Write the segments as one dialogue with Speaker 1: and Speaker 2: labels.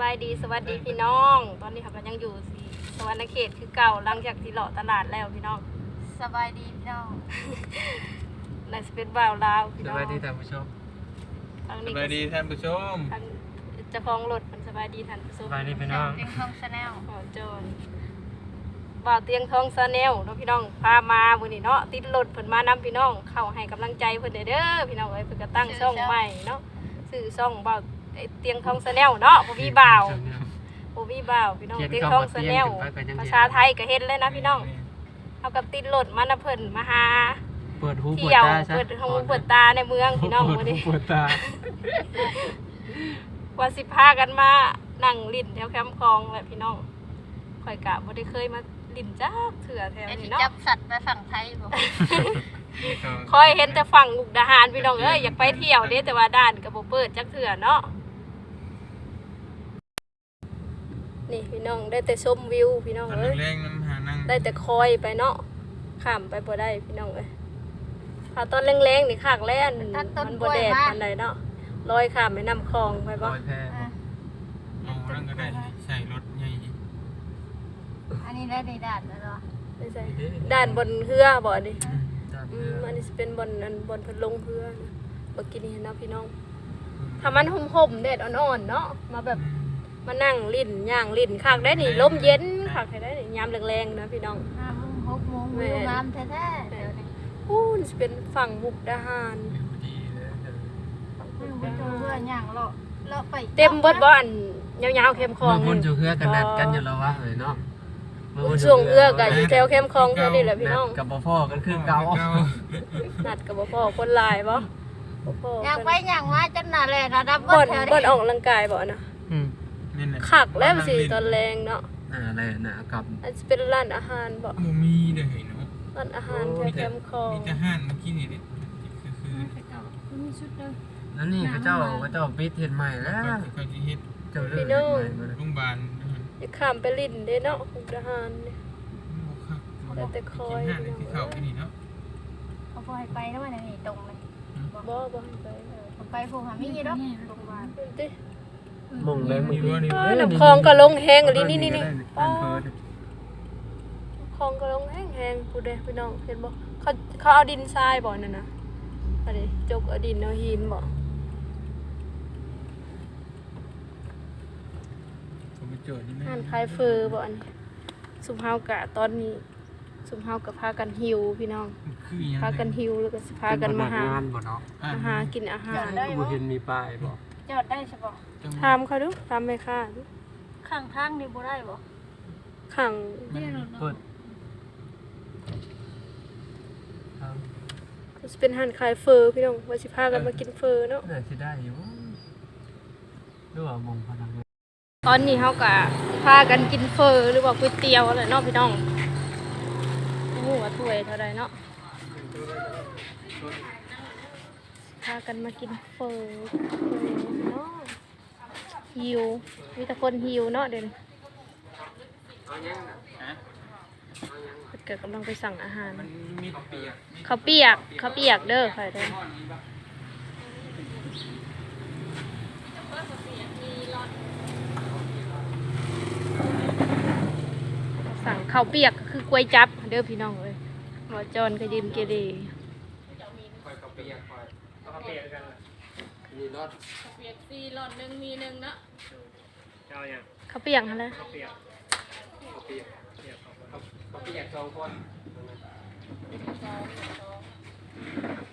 Speaker 1: บายดีสวัสดีพี่น้อง ตอนนี้เขาก็ยังอยู่ที่สวรรณเขตคือเก่าหลังจากที่เลาะตลาดแล้วพี่น้อง
Speaker 2: สบายดีพี่น้อง
Speaker 1: ในสเปนบ่าวลาวพี่
Speaker 3: ส
Speaker 1: น้อง
Speaker 3: วัสดีท่านผู้ชม
Speaker 1: ทาง
Speaker 4: ส
Speaker 1: นี้
Speaker 4: วัสดีท่านผู้ชม
Speaker 1: ทางเจะคลองรถมันสบายดีท่านผู้ช
Speaker 3: ส
Speaker 1: ม
Speaker 3: บายดีพี่น้อง
Speaker 2: เตียงทองชาแนล
Speaker 1: ขอโจรบ่าวเตียงทองซาแนลเนาะพี่น้องพามามื้อนี้เนาะติดรถเพิ่นมานำพี่น้อง เข้าให้กำลังใจเพิ่นเด้อเด้อพี่น้องเอ้ยเพิ่นก็ตั้งช่องใหม่เนาะชื่อช่องบ่าวไอ้ เตียงทองซาแนลเนาะบ่มีบ่าวโอ้มีบ่าวพี่น้อง
Speaker 3: เขียน
Speaker 1: เตียง
Speaker 3: คำ
Speaker 1: ทอง
Speaker 3: ว่า
Speaker 1: ส
Speaker 3: เตี
Speaker 1: แน
Speaker 3: ยง
Speaker 1: ล
Speaker 3: ขึ้นไปก็ยังเห็น
Speaker 1: ภาษาไทยก็เห็นเลยนะพี่น้องเอากับติดรถมานะเพิ่นมาหา
Speaker 3: เปิดหูเปิด
Speaker 1: เที่ยว
Speaker 3: ตาซะ
Speaker 1: เปิดหูเปิดตาในเมืองพี่น้อง
Speaker 3: เปิ
Speaker 1: มื้
Speaker 3: ด
Speaker 1: อ
Speaker 3: หู
Speaker 1: นี้
Speaker 3: เปิดตา
Speaker 1: ว่าสิพากันมานั่งลิ้นแถวแคมป์คลองแหละพี่น้องข่อยกะบ่ได้เคยมาลิ้นจักเถื่อแถว
Speaker 2: ไอ้
Speaker 1: นี้
Speaker 2: ที่
Speaker 1: เนาะ
Speaker 2: จับสัตว์ไปฝั่งไทยบอก
Speaker 1: คอยเห็นแต่ฝั่งมุกดาหารพี่น้องเอ้ยอยากไปเที่ยวเด้แต่ว่าด้านก็บ่เปิดจักเถื่อเนาะ นี่พี่น้องได้แต่ชมวิวพี่น้อง
Speaker 4: ตอน
Speaker 1: เอ้ย
Speaker 4: แรงๆน้ำหานั่ง
Speaker 1: ได้แต่คอยไปเนาะข้ามไปบ่ได้พี่น้องเอ้ยถ้าตอนแรงๆนี่ขากแล่นมันบ่แดดปานใดเนาะลอยข้ามไปน้ำคลองไป
Speaker 3: ล
Speaker 1: บ่
Speaker 3: อยแพ
Speaker 4: เอานั่งก็ได้ใส่รถใหญ่
Speaker 2: อันนี้ได้ในด่านแล้วเหรอ
Speaker 1: ไม่ใช่ด้านบนเรือบ่นี่
Speaker 3: ด้าน
Speaker 1: อื
Speaker 3: เรือ
Speaker 1: มอันนี้สิเป็นบนอันบนเพิ่นลงเรือนะบ่กินนี่เนาะพี่น้องถ้ามันห่มๆแดดอ่อนๆเนาะมาแบบมานั่งลิ้นย่างลิ้นขากได้นี่ลมเย็นขากได้นี่ยามแรงๆนะพี่น้อง
Speaker 2: ห้าโมงหกโมงวิวงามแท้ๆเดี๋ยวนี้
Speaker 1: อู้นี่สิเป็นฝั่งมุกดาหาร
Speaker 3: วิวดีเลยเออ
Speaker 2: วิวไปเจอเพื่อนย่างเลาะเลาะไป
Speaker 1: เต็มเบิดบ่อันยาวๆเข้มคลอง
Speaker 3: เมื่อบุญจูเฮือกันนัดกันอยู่แล้ววะเอ้ยเนาะเมื่อบุญ
Speaker 1: ช่วงเอื้อก็อยู่แถวเข้มคลองเท่านี้แหละพี่น้อง
Speaker 3: กับบ่พ่อกันคือเก่า
Speaker 1: นัดกับบ่พ่อคนหลายบ่บ่พ่อย่าง
Speaker 2: ไปย่างมาจนหนาแลระดับ
Speaker 1: บ่
Speaker 2: เบิ
Speaker 1: น
Speaker 2: ดแถว
Speaker 1: บ่น
Speaker 2: นี้
Speaker 1: ออกกำลังกายบ่นะ
Speaker 3: อืม
Speaker 4: นี่แหละ
Speaker 1: คักแล้วสิตอนแรงเนาะ
Speaker 3: น่าเลยน่ากับ
Speaker 1: อันสิเป็นร้านอาหารบ่
Speaker 4: บ่มีเด้อเห็นเนาะ
Speaker 1: ร้านอาหารแถว
Speaker 4: มี
Speaker 1: แค
Speaker 4: แต่
Speaker 1: มป์คลอง
Speaker 4: มีแต่ห้านเมื่อกี้นี่เด้คือคือ
Speaker 3: แล้วนี่พระเจ้าพระเจ้าปิดเฮ็ดใหม่แล้ว
Speaker 4: เขาสิเฮ็ด
Speaker 3: เจ้าเลิกเฮ็ดใหม่บ่ได้
Speaker 4: โรงพยาบาล
Speaker 1: อย่าข้ามไปลิ้นเด้เนาะมุกดาหารเนี่ย
Speaker 4: บ่คัก
Speaker 1: แต่แต่คอย
Speaker 4: กินห้านนี่คือเข้าไปนี่เนาะ
Speaker 2: เขาพอให้ไปแล้วมันนี่ตรงมัน
Speaker 1: บ่บ่ให้ไป
Speaker 2: เขาไปพวกหามีเนาะโรงพยาบาล
Speaker 1: ขึ้นติ
Speaker 3: มงเลยมึง
Speaker 1: เออน้ำคลองก็ลงแห้งอีหลีนี่นี่ๆ
Speaker 3: ป้า
Speaker 1: ป้าคลองก็ลงแห้งๆพูดเด้พี่น้องเห็นบ่เขาเขาเอาดินทรายบ่นั่นน่ะอันนี้จกเอาดินเอาหินบ่
Speaker 4: ผมไปโจทย์นี่แม่
Speaker 1: อ่านคลายเฟอร์บ่อันนี้สุมเฮากะตอนนี้สุมเฮากะพากันหิวพี่น้อง
Speaker 4: คือหยัง
Speaker 1: พากันหิวแล้วก็สิพากันมาหา
Speaker 3: งานบ่เนาะ
Speaker 4: อ่า
Speaker 1: มาหากินอาหาร
Speaker 3: ก็บ่เห็นมีป้ายบ่
Speaker 2: จอดได้ใช่ปะ
Speaker 1: ถามเขาดูถามแม่ค้าดู
Speaker 2: ข้างทางนี่บ่ได้บ่
Speaker 1: ขัง
Speaker 3: เปิด
Speaker 1: ก็สิเป็นอาหารคลายเฟอร์พี่น้องว่าสิพากันมากินเฟอร์เนาะ
Speaker 3: น่าสิได้อยู่หรือว่ามงพนัง
Speaker 1: ตอนนี้เฮากะพากันกินเฟอร์หรือว่าก๋วยเตี๋ยวอะไรเนาะพี่น้องโอ้โหว่าถ้วยเท่าใดเนาะ พากันมากินเฟอร์เนาะหิว มีแต่คนหิวเนาะเด่นเกิดกำลังไปสั่งอาหาร
Speaker 4: มันมีเปียก
Speaker 1: ข้าวเปียกข้าวเปียกเด้อค่ะเด้อสั่งข้าวเปียกก็คือกล้วยจับเด้อพี่น้องเลยหมอจอนก็ยืมเกเร
Speaker 3: คอยกับเปียกคอยกับเปียกกันมีรถ
Speaker 1: ข้าวเปียกสี่หลอดหนึ่งมีหนึ่งเนาะ
Speaker 3: เจ้าอย่าง
Speaker 1: ข้าวเปียกอะไร
Speaker 3: เปียกเปียกเปียกกับเปียกสองคน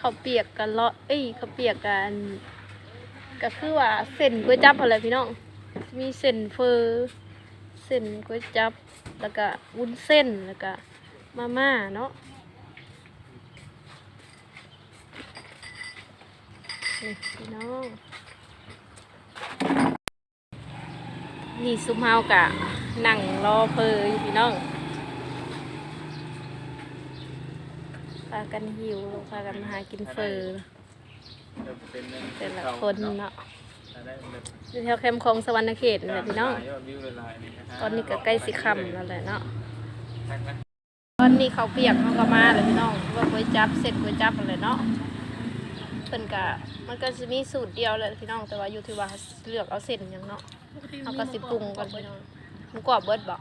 Speaker 1: ข้าวเปียกกันเลาะเอ้ยข้าวเปียกกัน ก็คือว่าเส้นกล้วยจับอะไรพี่น้อง มีเส้นเฟอร์เส้นกล้วยจับ แล้วก็วุ้นเส้น แล้วก็มาม่าเนาะ นี่พี่น้อง นี่ซุมเฮากะนั่งรอเพออยู่พี่น้องพากันหิวพากันมาหากินเฟอร์แต่ละคนเนาะอยู่แถวแคมป์ของสวรรณเขตนี่แหละพี่น้อง ตอนนี้ก็ใกล้สิคำแล้วแหละเนาะตอนนี้เขาเปียกเขาก็มาเลยพี่น้องว่าก๋วยจับเสร็จก๋วยจับอะไรเนาะ พิ่นก็มันก็สิมีสูตรเดียวเลยพี่น้องแต่ว่าอยู่ที่ว่าเลือกเอาเส้นหยังเนาะเอาก็สิปรุงก่อนพี่น้องหมูกรอบเบิดบ่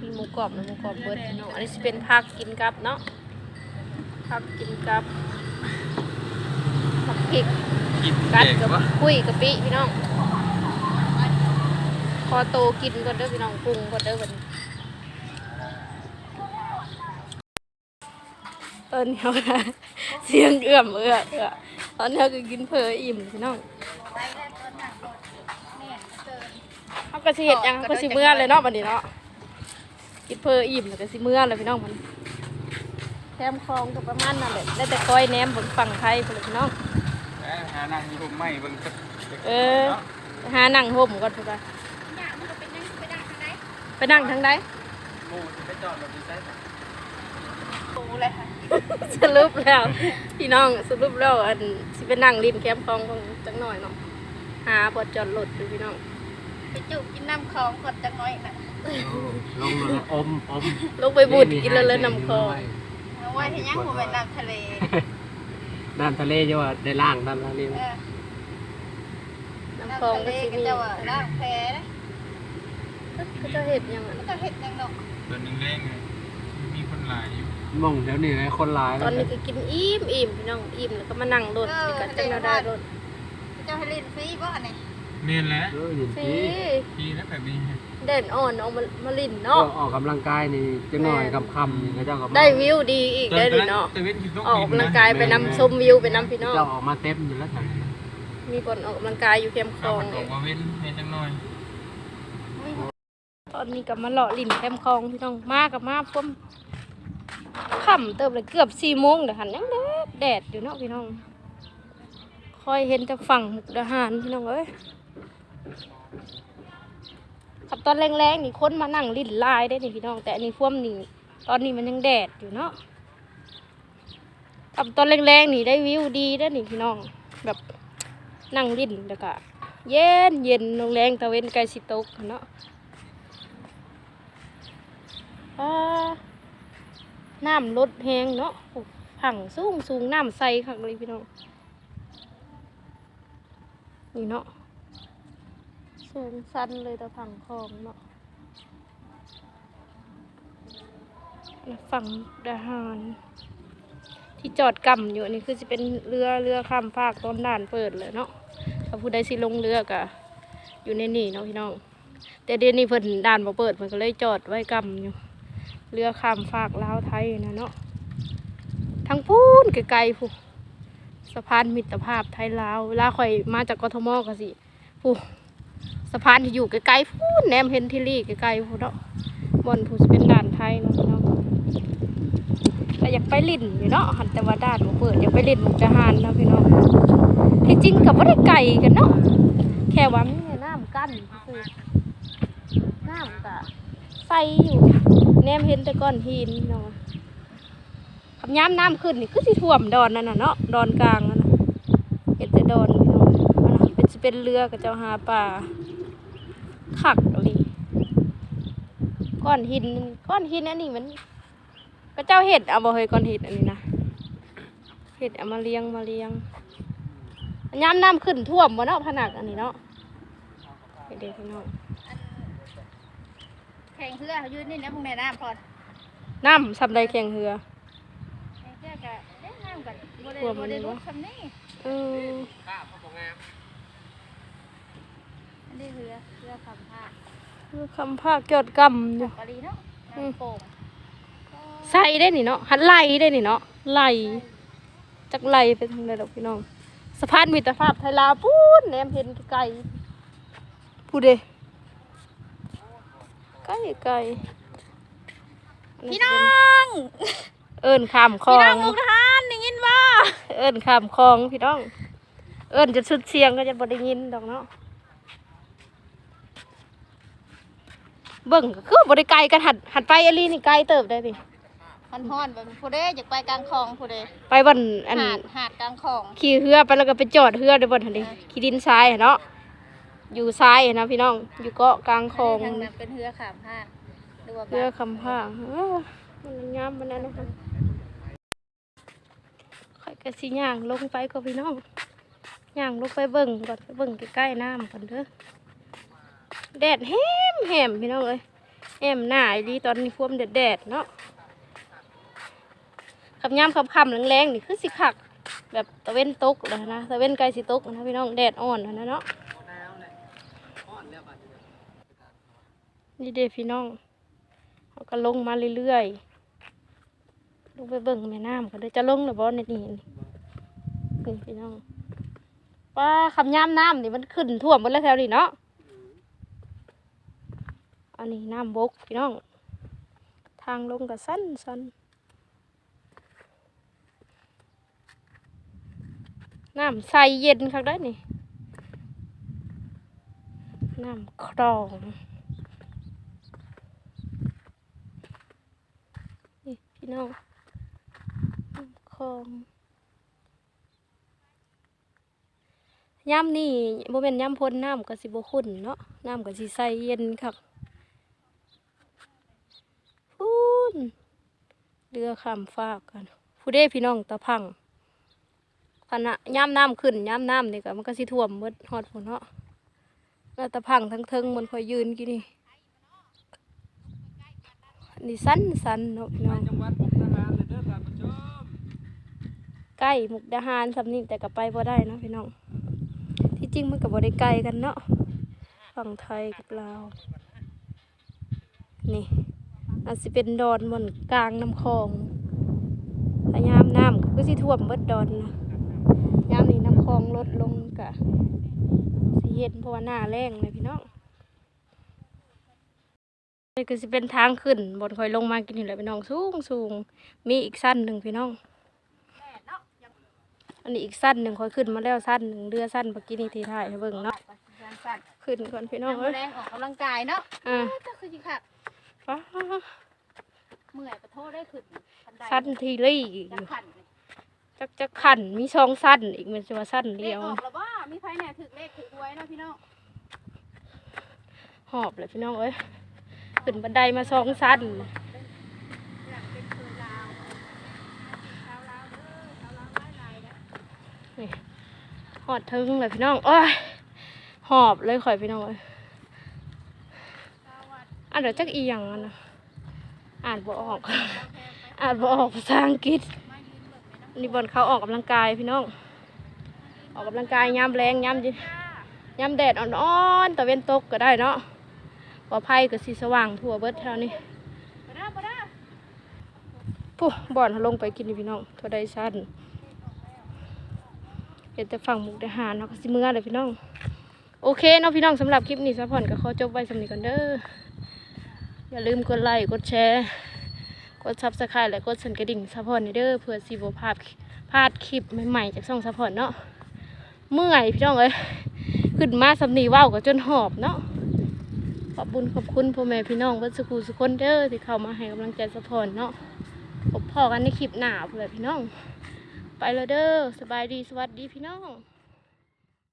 Speaker 1: มีหมูกรอบนะหมูกรอบเบิดพี่น้องอันนี้สิเป็นผักกินกับเนาะผักกินกับผักพริก
Speaker 4: กิน
Speaker 1: กัด
Speaker 4: แดง
Speaker 1: กับ
Speaker 4: วะ
Speaker 1: คุยกะปิพี่น้องพอโตกินก่อนเด้อพี่น้องปรุงก่อนเด้อวันนี้ตอนนี้ค่ะเสียงเอื้อมเอื้อเอื้อ ตอนนี้ก็กินเพออิ่มพี่น้อง
Speaker 2: ไปแล้วต้นหนักรถแม่นเกิน
Speaker 1: เขาก็สิเฮ็ดหยังเขาก็สิเมื่อเลยเนาะวันนี้เนาะกินเพออิ่มแล้วก็สิเมื่อเลยพี่น้องมันแคมคลองก็ประมาณนั่นแหละได้แต่คอยแหนมบนฝั่งไทยพุ่นแหละพี่น้อง
Speaker 4: เอ้ยหานั่งอยู่ผมไม่เบิ่งจะ
Speaker 1: เออหานั่งห่มก่อนพุ่นว่า
Speaker 2: เนี่ยมันก็เป็นนั่งไปดังทางไหน
Speaker 1: ไปนั่งทางใด
Speaker 3: หมูสิไปจอดรถดีไซน์
Speaker 2: ปูเลยค่ะ
Speaker 1: สรุปแล้ว พี่น้องสรุปแล้วอันสิไปนั่งริมแคมป์คลองของจังหน่อยเนาะหาบอจอดรถดูพี่น้อง
Speaker 2: ไปจุกกินน้ำคลองคนจังน้อยน่ะ
Speaker 3: ลงเลยอมอม
Speaker 1: ลงไปบุดกินแล้วเลยน้ำคลอง
Speaker 2: เอาไว้ที่ยังผมไปน้ำทะเล
Speaker 3: น้ำทะเลจะว่าได้ล่างน้ำทะเล
Speaker 2: เออ
Speaker 1: น้ำ
Speaker 2: น้ำ
Speaker 1: คลอง
Speaker 2: ทะเล
Speaker 1: ก็สิ
Speaker 2: ก็
Speaker 1: มี
Speaker 2: จะว่าล้างแพนะ
Speaker 1: ก็จะเห็ดหยังอะ
Speaker 2: มันก็เห็ดยังดอก
Speaker 4: เดินแรงๆไง มีคนหลายอยู่
Speaker 3: มองเดี๋ยวนี้นะคนหลาย
Speaker 1: ตอนนี้ก็กินอิ่มอิ่มพี่น้องอิ่มแล้วก็มานั่งรถนี่ก็จังเราได้รถ
Speaker 2: เจ้าให้เล่นฟรีบ่อันนี้
Speaker 4: เมียนแล้ว
Speaker 3: เออเห็น
Speaker 1: สิ
Speaker 3: ที
Speaker 4: ดีแล้วแบบนี้
Speaker 1: เด่นอ่อนออกมามาลิน
Speaker 3: ก็
Speaker 1: เนาะ
Speaker 3: ออกกำลังกายนี่จะหน่อยกับคำนี่ก็เจ้ากับ
Speaker 1: ได้วิวดีอีกได้ดิเนาะ
Speaker 4: ตะเวนอยู่ตรง
Speaker 1: ออกกำลังกายไปนำชมวิวไปนำพี่น้อง
Speaker 3: เจ้าออกมาเต็มอยู่แล้วจ้ะ
Speaker 1: มีคนออกกำลังกายอยู่แคมป์คล
Speaker 4: เอา
Speaker 1: อง
Speaker 4: มันอ
Speaker 1: เล
Speaker 4: อยกมาเว้นให้จังหน่อย
Speaker 1: ตอนนี้กับมาเลาะลินแคมป์คลองพี่น้องมากับมาพ่วม ค่ำเติบเลยเกือบสี่โมงเดี๋ยวหันยังแดดแดดอยู่เนาะพี่น้อง คอยเห็นจากฝั่งมุกดาหารพี่น้องเอ้ยขับตอนแรงๆนี่คนมานั่งลิ้นลายได้นี่พี่น้อง แต่อันนี้พ่วมนี่ตอนนี้มันยังแดดอยู่เนาะขับตอนแรงๆนี่ได้วิวดีได้นี่พี่น้องแบบนั่งลิ้นแล้วก็เย็นเย็นลงแรงตะเวนไกลสิตกเนาะอ่า น้ำลดแหงเนาะผังสูงสูงน้ำใสคักเลยพี่น้อง นี่เนาะ สูงสั้นเลยแต่ผังคลองเนาะฝั่งดาหาร ที่จอดกำอยู่นนี่คือจะเป็นเรือเรือข้ามภาคตอนด่านเปิดเลยเนาะถ้าผู้ใดสิลงเรือกะอยู่ในนี่เนาะพี่น้อง แต่เดี๋ยวนี้เพิ่นด่านบ่เปิดเพิ่นก็เลยจอดไว้กำอยู่ เรือข้ามฟากลาวไทยนะเนาะทางพูนไกลๆผู้สะพานมิตรภาพไทยลาวเวลาข่อยมาจากกทมก็สิผู้สะพานที่อยู่ไกลๆพูนแนมเห็นที่ลี่ไกลๆผู้เนาะบอนผู้เป็นด่านไทยเนาะพี่น้องก็อยากไปลิ่นอยู่เนาะหันแต่ว่าด่านบ่เปิดอยากไปลิ่นมุกดาหารนะพี่น้องที่จริงก็บ่ได้ไกลกันเนาะแค่ว่ามีน้ำกั้นคือน้ำก็ใสอยู่ แนมเห็นแต่ก้อนหินเนาะขับย้ำน้ำขึ้นนี่คือสิท่วมดอนนั่นน่ะเนาะดอนกลางนั่นน่ะเห็นแต่ดอนพี่น้องเป็นสิเป็นเรือกับเจ้าหาปลาขักเอาดิก้อนหินก้อนหินอันนี้มันก็เจ้าเห็ดเอาบ่เฮยก้อนหินอันนี้นะเห็ดเอามาเลี้ยงมาเลี้ยงย้ำน้ำขึ้นท่วมบ่เนาะผนักอันนี้เนาะเด็กๆพี่น้อง
Speaker 2: อัน แข่งเรือเขายืนนี่นะพวกในน้ำพอด
Speaker 1: น้ำสำไรแข่งเรือ
Speaker 2: แข่งเรือกับเล่นน้ำกันบ่ได้
Speaker 1: กลัวมัน
Speaker 2: บ่ได้
Speaker 1: นี่
Speaker 2: รู้
Speaker 1: วะ
Speaker 2: คำนี้
Speaker 1: เออ
Speaker 3: ข้าวเขาบอกงาม
Speaker 2: อันนี้เรือเรือคำพา
Speaker 1: คือคำภาคยอดกำอยู่
Speaker 2: ปารีเนาะ
Speaker 1: อืม
Speaker 2: น้ำโป่ง
Speaker 1: ใส่ได้นี่เนาะหันไหลได้นี่เนาะไหลจากไหลไปทางใดดอกพี่น้องสะพานมิตรภาพไทยลาวพูนแหนมเห็นไกลๆพูดเด้ ไกลไกลพี่น้อง เอิญข้ามคลอง
Speaker 2: พี่น้องมุกทหารได้ยินบ่
Speaker 1: เอิญข้ามคลองพี่น้อง เอิญจะสุดเสียงก็จะบ่ได้ยินดอกเนาะเบิ่งก็คือบ่ได้ไกลกันหันหันไปอลีนี่ไกลเติบได้นี่
Speaker 2: มันฮ้อนแบบผู้ใดอยากไปกลางคลองผู้ใด
Speaker 1: ไปบ่อนอัน
Speaker 2: หาดหาดกลางคลอง
Speaker 1: ขี่เรือไปแล้วก็ไปจอดเรือในบ่อนทันทีขี่ดินทรายอะเนาะ อยู่ทรายอะนะพี่น้อง อยู่เกาะกลางคลอง
Speaker 2: ทางนั้นเป็นเรือขามพาดหรือว่า
Speaker 1: เรือคำพางเออมันงามมันนั่นนะคะข่อยก็ก็สิย่างลงไปก็พี่น้องย่างลงไปเบิ่งก่อนไปเบิ่งใกล้ๆน้ำก่อนเด้อแดดแฮมแฮมพี่น้องเอ้ยแฮมหน้าอีหลีตอนนี้พวมแดดแดดๆเนาะขับย่ำขับคำแรงๆนี่คือสิคัก แบบตะเว้นตกแล้วนะตะเว้นไกลสิตกนะพี่น้องแดดอ่อนแล้วนะเนาะ นี่เด้พี่น้องเขาก็ลงมาเรื่อยๆ ลงไปเบิ่งแม่น้ำกันเลยจะลงหรือบ่ในี่นี่นี่พี่น้องป้าคำย่ำน้ำนี่มันขึ้นท่วมหมดแล้วแถวนี้เนาะ อันนี้น้ำบกพี่น้อง ทางลงก็สั้นสั้นน้ำใสเย็นคักได้นี่ น้ำคลอง น้องคองย่ำนี่บ่เป็นย่ำพ้นน้ำก็สิบ่ขุ่นเนาะน้ำก็สิใสเย็นคักพูนเรือข้ามฟากกันผู้เด้พี่น้องตะพังขณะย่ำน้ำขึ้นย่ำน้ำนี่ก็มันก็สิท่วมหมดฮอดพุ่นเนาะแล้วตะพังทั้งเทิงมันคอยยืนกี่นี่ นี่สั้นสั้นๆเนาะพี่น้อง
Speaker 3: จังหวัดมุกดาหารเลยเด้อท่านผู้ชม
Speaker 1: ใกล้มุกดาหารสำนี่แต่ก็ไปบ่ได้เนาะพี่น้อง ที่จริงมันก็บ่ได้ไกลกันเนาะฝั่งไทยกับลาวนี่อาจสิเป็นดอนบนกลางน้ำคลองพยายามน้ำก็คือสิท่วมเบิดดอนนะยามนี้น้ำคลองลดลงกะสิเห็นเพราะว่าหน้าแรงเลยพี่น้อง นี่ก็สิเป็นทางขึ้นบนคอยลงมากินนี่แหละพี่น้องสูงสูงมีอีกสั้นหนึ่งพี่น้อง
Speaker 2: แดดเนาะอย่า
Speaker 1: อันนี้อีกสั้นหนึ่งคอยขึ้นมาแล้วสั้นหนึ่งเรือสั้นเมื่อกี้นี่ที่ถ่ายให้เบิ่งเนาะ
Speaker 2: สั่น
Speaker 1: ขึ้นก่อนพี่
Speaker 2: ๆ
Speaker 1: น้อง
Speaker 2: น้ำ
Speaker 1: เอ้ย
Speaker 2: แรงออกกำลังกายเนาะ
Speaker 1: อ่า
Speaker 2: ก็คือสิค่ะ
Speaker 1: ฟ้า
Speaker 2: เมื่อยกระโทษได้ขึ้นบันได
Speaker 1: สั้นทีรี่
Speaker 2: จะขันนี่
Speaker 1: จักจะขันมีช่องสั้นอีกมันจะว่าสั้น
Speaker 2: เล
Speaker 1: เดี
Speaker 2: ข
Speaker 1: ยว
Speaker 2: ออกแล้วว่ามีไฟแหน่ถึกเลขถึกหวยเนาะพี่น้อง
Speaker 1: หอบเลยพี่น้องเอ้ย ขึ้นบันไดมาช่องสั้น
Speaker 2: หอ
Speaker 1: ดถึงเลยพี่น้องโอ้ยหอบเลยข่อยพี่น้องเอ้ย
Speaker 2: ชาววัด
Speaker 1: อ่านเดี๋ยวจักอีหยังอะนะอ่านบ่ออกอ่านบ่ออกภาษาอังกฤษ
Speaker 2: นี่บ
Speaker 1: อลเขาออกกำลังกายพี่น้อง ออกกำลังกายยามแรงยามยามแดดอ่อนๆตะเวนตกก็ได้เนาะ ปลอดภัยก็สีสว่างทั่วเบิดแถวนี้
Speaker 2: ไปเด้อไปเด้อ
Speaker 1: ปุ๊บอนเขาลงไปกินนี่พี่น้องเท่าใดสั้นเห็นแต่ฝั่งมุกดาหารเนาะก็สิเมื่อเลยพี่น้อง โอเคเนาะพี่น้องสำหรับคลิปนี้สะพอนก็ขอจบไว้สำนี้ก่อนเด้อ อย่าลืมกดไลค์กดแชร์ กดซับสไครต์และกดสั่นกระดิ่งสะพอนนี่เด้อเพื่อสิบ่พลาดพลาดคลิปใหม่ๆจากช่องสะพอนเนาะเมื่อยพี่น้องเอ้ยขึ้นมาสำนีว่าวก็จนหอบเนาะ ขอบบุญขอบคุณพ่อแม่พี่น้องวัดสุขุสุคนเด้อที่เข้ามาให้กำลังใจสะพอนเนาะพบพอกันในคลิปหน้าเพื่อพี่น้อง ไปแล้วเด้อสบายดีสวัสดีพี่น้อง